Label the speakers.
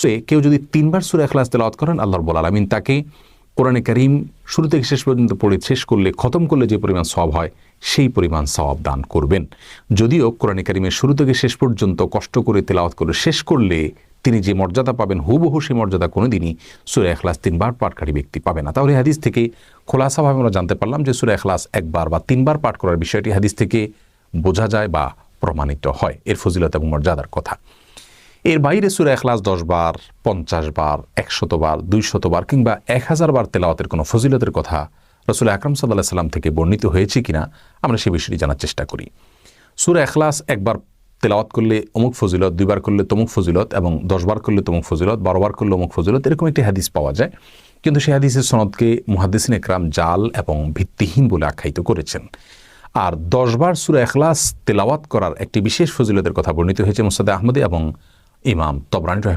Speaker 1: সে কেউ যদি তিনবার সুরা এখলাস তেলাওয়াত করেন আল্লাহর রব্বুল আলমিন তাকে কোরআনে করিম শুরু থেকে শেষ পর্যন্ত পড়ে, শেষ করলে, খতম করলে যে পরিমাণ সব হয়, সেই পরিমাণ সওয়াব দান করবেন। যদিও কোরআনে করিমের শুরু থেকে শেষ পর্যন্ত কষ্ট করে তেলাওয়াত করে শেষ করলে তিনি যে মর্যাদা পাবেন, হুবহু সেই মর্যাদা কোনোদিনই সুরা এখলাস তিনবার পাঠকারী ব্যক্তি পাবে না। তাহলে হাদিস থেকে খোলাসাভাবে আমরা জানতে পারলাম যে সুরা এখলাস একবার বা তিনবার পাঠ করার বিষয়টি হাদিস থেকে বোঝা যায় বা প্রমাণিত হয়। এর ফজিলত এবং মর্যাদার কথা। এর বাইরে সুরা এখলাস দশ বার, পঞ্চাশ বার, একশত বার, দুইশত বার কিংবা এক হাজার বার তেলাওয়াতের কোনো ফজিলতের কথা রসুল আকরম সাল্লাহ সাল্লাম থেকে বর্ণিত হয়েছে কিনা, আমরা সে বিষয়টি জানার চেষ্টা করি। সুরা এখলাস একবার তেলাওয়াত করলে অমুক ফজিলত, দুইবার করলে তমুক ফজিলত এবং দশবার করলে তমুক ফজিলত বারোবার করলে অমুক ফজিলত, এরকম একটি হাদিস পাওয়া যায়। কিন্তু সেই হাদিসের সনদকে মুহাদ্দিসিন একরাম জাল এবং ভিত্তিহীন বলে আখ্যায়িত করেছেন। আর দশবার সুরা এখলাস তেলাওয়াত করার একটি বিশেষ ফজিলতের কথা বর্ণিত হয়েছে মুসাদে আহমদে এবং امام طبرانی رحمہ